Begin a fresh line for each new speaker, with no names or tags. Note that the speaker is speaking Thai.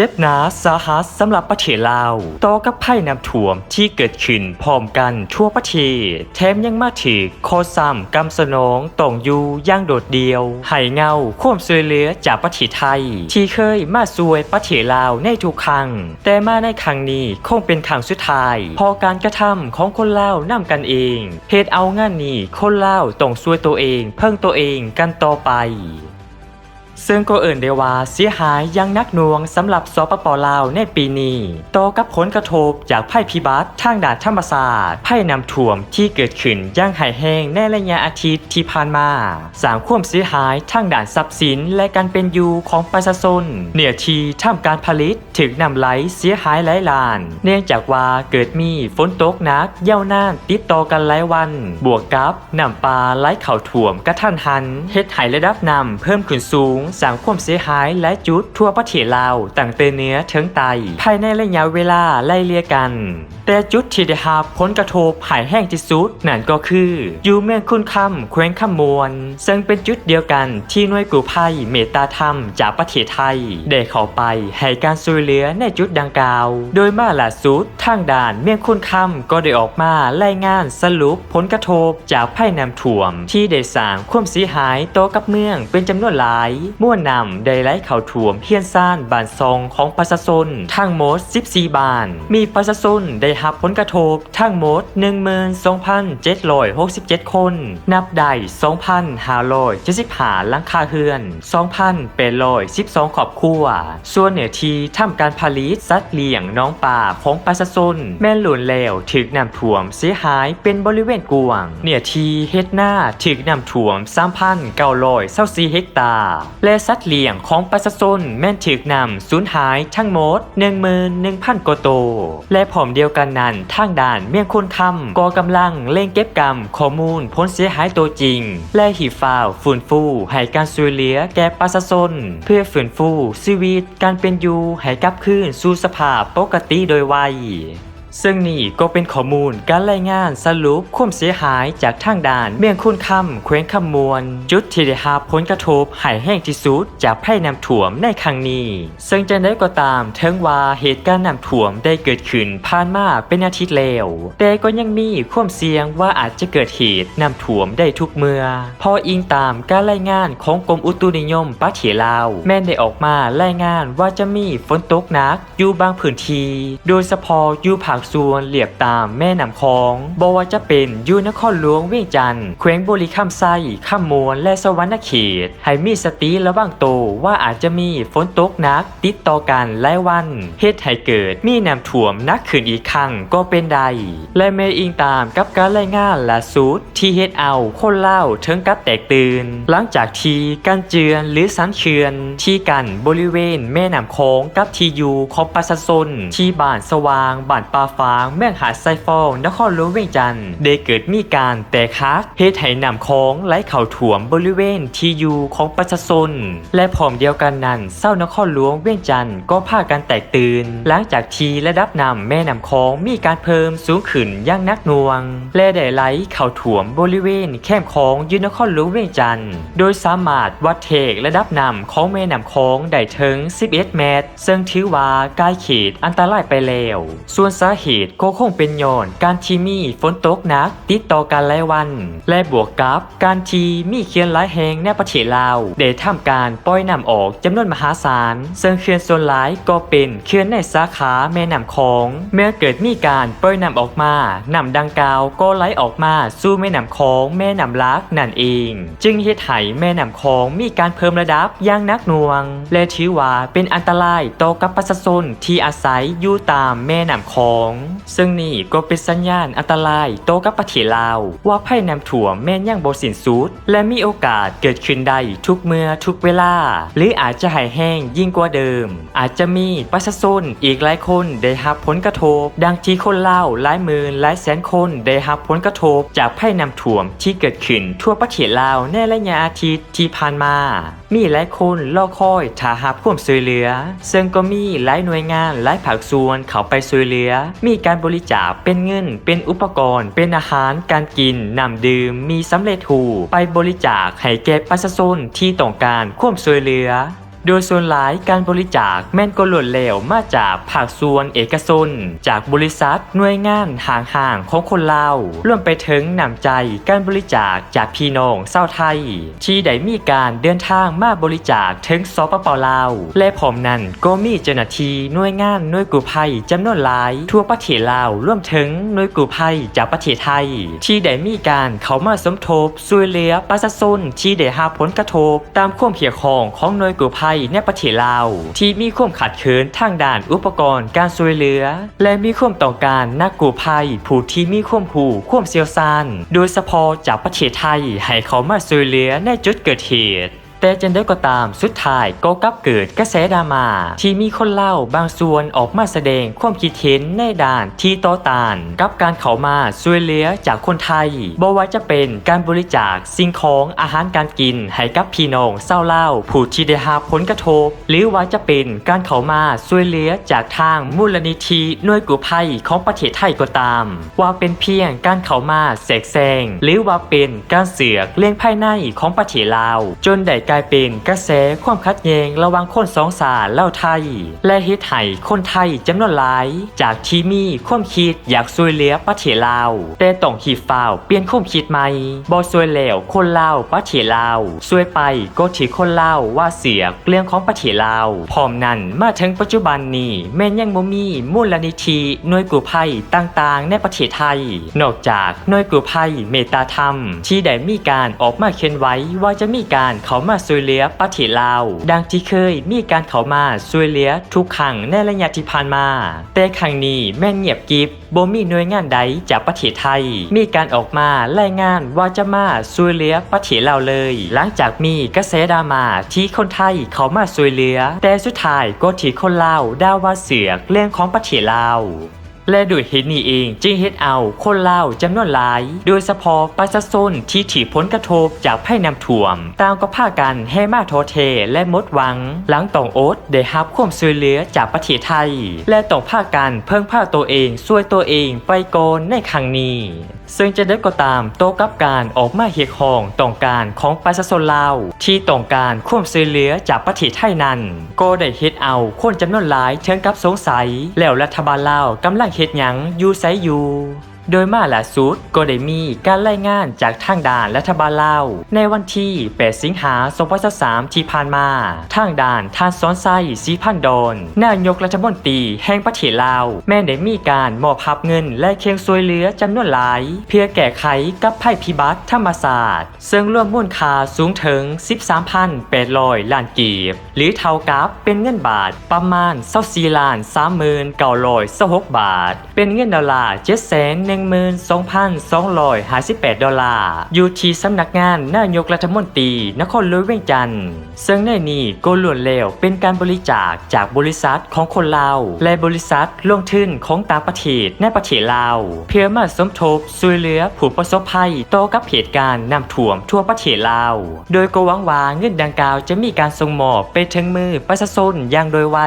เจ็บหนาสาหัสสำหรับประเทศลาวต่อกับภัยน้ำท่วมที่เกิดขึ้นพร้อมกันทั่วประเทศแถมยังมาถึกโคซ้ำกำสนองต้องอยู่ย่างโดดเดียวให้เงาควมช่วยเหลือจากประเทศไทย ที่เคยมาซวยประเทศลาวในทุกครั้ง แต่มาในครั้งนี้คงเป็นครั้งสุดท้าย พอการกระทำของคนลาวนำกันเองเหตุเอางานนี้คนลาวต้องช่วยตัวเอง เพิ่งตัวเองกันต่อไป ซึ่งก็เอิ่นได้ว่าเสียหายยังนักหน่วงสำหรับสปปลาวในปีนี้ต่อกับผลกระทบจากภัยพิบัติทางด้านธรรมศาสตร์ภัยน้ำท่วมที่เกิดขึ้นยังหายแห้งในระยะอาทิตย์ที่ผ่านมาสร้างความเสียหายทางด้านทรัพย์สินและการเป็นอยู่ของประชาชนเนื่อที่ทำการผลิตถึงนำไหลเสียหายหลายล้าน เนื่องจากว่าเกิดมีฝนตกหนักยาวนานติดต่อกันหลายวัน บวกกับน้ำปลาไหลเข่าท่วมกระทันหันเฮ็ดให้ระดับน้ำเพิ่มขึ้นสูงสร้างความเสียหายหลายจุดทั่วประเทศลาวตั้งแต่เนื้อถึงใต้ภายในระยะเวลาไล่เลี่ยกัน แต่จุดที่ได้รับผลกระทบหายแห้งที่สุดนั่นก็คืออยู่เมืองคุณคำแขวงคำมวน ซึ่งเป็นจุดเดียวกันที่หน่วยกู้ภัยเมตตาธรรมจากประเทศไทย ได้เข้าไปให้การช่วยเหลือในจุดดังกล่าว โดยมาล่าสุดทางด่านเมืองคุณคำก็ได้ออกมารายงานสรุปผลกระทบจากภัยน้ำท่วม ที่ได้สร้างความเสียหายต่อกับเมืองเป็นจำนวนหลายม่วนนำได้ไหลเข้าท่วมเพียนซ่านบานซองของประชาชนทั้งหมด 14 บาน มีประชาชนได้รับผลกระทบทั้งหมด 12,767 คน นับได้2,575หลังคาเรือน 2,812ครอบครัว ส่วนเหนือที่ทำการผลิตสัตว์เลี้ยงน้องป่าของประชาชนแม่นหลุนแล้วถึกน้ำท่วมเสียหายเป็นบริเวณกวางเหนือที่เฮ็ดหน้าถึกน้ำท่วม3,924เฮกตาร์และสัตว์เลี้ยงของประชาชนแม่นถึกนำสูญหายทั้งหมด11,000กว่าโตวและผอมเดียวกันนั้นทางด่านเมียงคนคำก็กำลังเร่งเก็บกรรมข้อมูลผลเสียหายตัวจริง และหีฟาวฟื้นฟูให้การช่วยเหลือแก่ประชาชนเพื่อฟื้นฟูชีวิตการเป็นอยู่ให้กลับคืนสู่สภาพปกติโดยไว ซึ่งนี่ก็เป็นข้อมูลการรายงานสรุปความเสียหายจากทางด่านเมียงคุณคำแขวงคำมวล จุดที่ได้รับผลกระทบหายแห้งที่สุดจากภัยน้ำท่วมในครั้งนี้ ซึ่งจะได้ก็ตามเทิงว่าเหตุการณ์น้ำท่วมได้เกิดขึ้นผ่านมาเป็นอาทิตย์แล้วแต่ก็ยังมีความเสี่ยงว่าอาจจะเกิดเหตุน้ำท่วมได้ทุกเมื่อพออิงตามการรายงานของกรมอุตุนิยมประเทศลาว แม่นได้ออกมารายงานว่าจะมีฝนตกหนักอยู่บางพื้นที่โดยเฉพาะอยู่ภาคส่วนเรียบตามแม่น้ำคองบว่าจะเป็นยู่นครหลวงเวียงจันทน์แขวงบุรีคำไซข้ามมวลและสวรรณเขต ให้มีสติระวังโตวว่าอาจจะมีฝนตกหนัก ติดต่อกันหลายวันเฮ็ดให้เกิดมีน้ำท่วมนักขึ้นอีกครั้งก็เป็นได้ และเมอิงตามกับการรายงานล่าสุดที่เฮ็ดเอาคนเล่าถึงกับแตกตื่น หลังจากที่การเจือนหรือสันเชือนที่กันบริเวณแม่น้ำค้งกับทีอยู่ของประชาชนที่บ้านสว่างบ้านปลาฟางเมืองหาดไซฟองนครหลวงเวียงจันทน์ได้เกิดมีการแตกคักเฮ็ดให้น้ำค้งไหลเข้าท่วมบริเวณที่อยู่ของประชาชนและพร้อมเดียวกันนั้นเศร้านครหลวงเวียงจันทน์ก็พากันแตกตื่น หลังจากที่ระดับน้ำแม่น้ำโค้งมีการเพิ่มสูงขึ้นอย่างนักหน่วง และได้ไหลเข้าท่วมบริเวณแคมของยูนครหลวงเวียงจันทน์โดยสามารถวัดเทกระดับน้ำของแม่น้ำโค้งได้ถึง 11 เมตร ซึ่งถือว่าใกล้เขตอันตรายไปแล้ว ส่วนสาเหตุก็คงเป็นย้อนการที่มีฝนตกหนัก ติดต่อกันหลายวัน และบวกกับการที่มีเขื่อนหลายแห่งในประเทศลาวได้ทำการปล่อยน้ำออกจำนวนมหาศาล ซึ่งเขื่อนส่วนหลายก็เป็นเขื่อนในสาขาแม่น้ำของ เมื่อเกิดมีการปล่อยน้ำออกมาน้ำดังกล่าวก็ไหลออกมาสู่แม่น้ำของแม่น้ำลักนั่นเอง จึงเฮ็ดให้แม่น้ำของมีการเพิ่มระดับอย่างนักหน่วง และถือว่าเป็นอันตรายต่อกับประชาชนที่อาศัยอยู่ตามแม่น้ำของซึ่งนี่ก็เป็นสัญญาณอันตรายโตกับประเทศลาว ว่าภัยน้ำท่วแม่นยังโบสินสุดและมีโอกาสเกิดขึ้นได้ทุกเมื่อทุกเวลา หรืออาจจะหายแห้งยิ่งกว่าเดิม อาจจะมีประชาชนอีกหลายคนได้รับผลกระทบ ดังที่คนเล่าหลายหมื่นหลายแสนคนได้รับผลกระทบ จากภัยน้ำท่วมที่เกิดขึ้นทั่วประเทศลาวในระยะอาทิตย์ที่ผ่านมา มีหลายคนรอคอยถาหาความช่วยเหลือ ซึ่งก็มีหลายหน่วยงานหลายภาคส่วนเข้าไปช่วยเหลือมีการบริจาคเป็นเงิน เป็นอุปกรณ์ เป็นอาหาร การกินน้ำดื่ม มีสำเร็จหูไปบริจาคให้แก่ประชาชนที่ต้องการความช่วยเหลือ โดยส่วนหลายการบริจาคแม่นก็หล่นเหลวมาจากภาคส่วนเอกชนจากบริษัทหน่วยงานห่างๆของคนลาวรวมไปถึงนำใจการบริจาคจากพี่น้องเศร้าวไทย ที่ได้มีการเดินทางมาบริจาคถึงสปปลาว และพร้อมนั้นก็มีเจ้าหน้าที่หน่วยงานหน่วยกู้ภัยจำนวนหลาย ทั่วประเทศลาวรวมถึงหน่วยกู้ภัยจากประเทศไทย ที่ได้มีการเข้ามาสมทบช่วยเหลือประชาชนที่ได้รับผลกระทบตามความเพียรของของหน่วยกู้ภัยในประเทศลาว ที่มีความขัดเคินทางด้านอุปกรณ์การช่วยเหลือ และมีความต้องการนักกู้ภัยผู้ที่มีความผู้ความเชี่ยวชาญโดยเฉพาะจากประเทศไทยให้เขามาช่วยเหลือในจุดเกิดเหตุ แต่จันได้ก็ตามสุดท้ายก็กลับเกิดกระแสดราม่าที่มีคนเล่าบางส่วนออกมาแสดงความคิดเห็นในด้านที่ต่อต้านกับการเข้ามาช่วยเหลือจากคนไทยบ่ว่าจะเป็นการบริจาคสิ่งของอาหารการกินให้กับพี่น้องเศร้าเล่าผู้ที่ได้รับผลกระทบ หรือว่าจะเป็นการเข้ามาช่วยเหลือจากทางมูลนิธิหน่วยกู้ภัยของประเทศไทยก็ตาม ว่าเป็นเพียงการเข้ามาแสกแซงหรือว่าเป็นการเสือกเลี้ยงภายในของประเทศลาว จนได้กลายเป็นกระแสความขัดแย้งระหว่างคนสองสาเล่าไทย และเฮ็ดให้คนไทยจำนวนหลาย จากที่มีความคิดอยากช่วยเหลือประเทศลาว แต่ต้องขีดฟ้าวเปลี่ยนความคิดใหม่บ่ช่วยแล้วคนลาวประเทศลาวช่วยไปก็ที่คนลาวว่าเสียกเรื่องของประเทศลาวพร้อมนั้นมาถึงปัจจุบันนี้แม้นยังบ่มีมูลนิธิหน่วยกู้ภัยต่างๆ ในประเทศไทย นอกจากหน่วยกู้ภัยเมตตาธรรม ที่ได้มีการออกมาเขียนไว้ว่าจะมีการเข้ามาช่วยเลือประเทศลาว ดังที่เคยมีการเข้ามาช่วยเลือทุกครั้งในระยะที่ผ่านมา แต่ครั้งนี้แม่นเงียบกิบบ่มีหน่วยงานใดจากประเทศไทย มีการออกมารายงานว่าจะมาช่วยเลือประเทศลาวเลย หลังจากมีกระแสดราม่าที่คนไทยเขามาช่วยเลือแต่สุดท้ายก็ที่คนลาวด่าว่าเสือกเรื่องของประเทศลาว และด้วยเหตุนี้เองจึงเฮ็ดเอาคนลาวจำนวนหลาย โดยเฉพาะประชาชนที่ถีผลกระทบจากภัยน้ำท่วมต่างก็พากันแห่มาโทอเทและมดหวัง หลังต้องโอ๊ตได้รับความช่วยเหลือจากประเทศไทย และต้องพากันเพิ่งพาตัวเองช่วยตัวเองไปก่อนในครั้งนี้ ซึ่งจะได้ก็ตามโตะกับการออกมาเฮียกของต้องการของประชาชนลาว ที่ต้องการความช่วยเหลือจากประเทศไทยนั้น ก็ได้เฮ็ดเอาคนจำนวนหลายเชิงกับสงสัย แล้วรัฐบาลลาวกำลังเฮ็ดหยังอยู่ไสอยู่ โดยมาล่าสุดก็ได้มีการรายงานจากทางด่านรัฐบาลลาวในวันที่ 8 สิงหาคม2023ที่ผ่านมา ทางด่านท่านสอนไซสีพันดอนนายกรัฐมนตรีแห่งประเทศลาว แม้ได้มีการมอบพับเงินและเคียงซวยเหลือจำนวนหลาย เพื่อแก้ไขกับภัยพิบัติธรรมศาสตร์ ซึ่งรวมมูลค่าสูงถึง 13,800 ล้านกีบ หรือเท่ากับเป็นเงินบาทประมาณ24ล้าน39,6บาท เป็นเงินดอลลาร์7 12,258 ดอลลาร์อยู่ที่สำนักงานนายกรัฐมนตรี นครลวงเวียงจันทร์ซึ่งในนี้ก็ล้วนแล้วเป็นการบริจาคจากบริษัทของคนลาว และบริษัทลงทุนของต่างประเทศในประเทศลาว เพื่อมาสมทบช่วยเหลือผู้ประสบภัยต่อกับเหตุการณ์น้ำท่วมทั่วประเทศลาว โดยก็หวังว่าเงินดังกล่าวจะมีการส่งมอบไปถึงมือประชาชนอย่างโดยไว